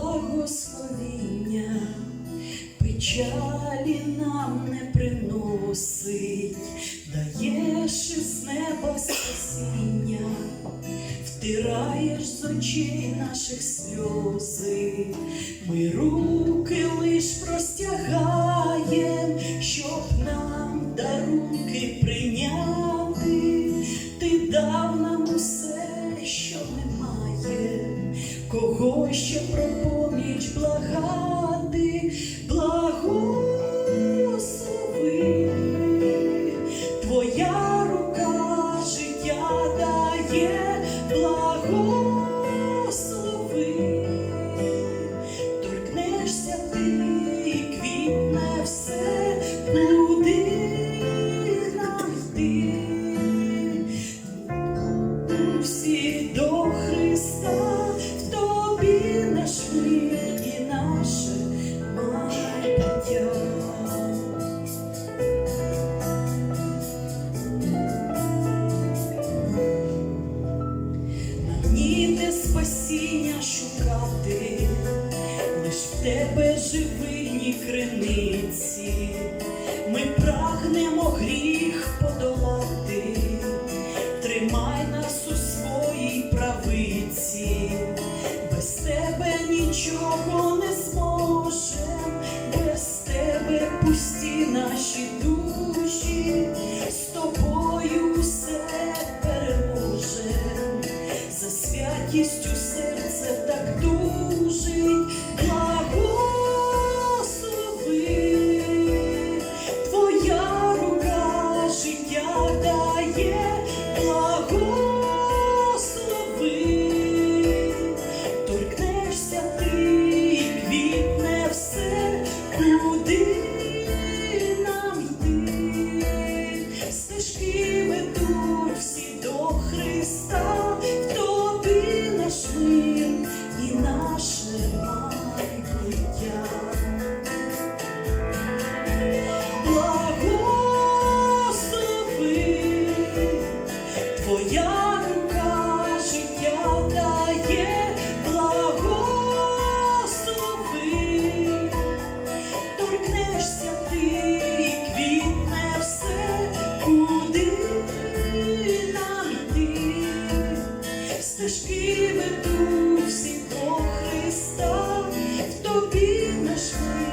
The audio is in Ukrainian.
благословіння, печалі нам не приносить, даєш із неба спасіння, втираєш з очей наших сльози, ми руки лиш простягаєм, кого ще про поміч благати, благослови, твоя рука життя дає, благослови, торкнешся ти і квітне все, куди нам. Всі до спасіння шукати, лиш в тебе живині криниці, ми прагнемо гріх подолати, тримай нас у своїй правиці, без тебе нічого святістю серце так тужить, благослови, твоя рука життя дає, благослови, торкнешся ти і квітне все, куди нам йти, стежки ведуть всі до Христа, наш і наше тобі наш майбуття.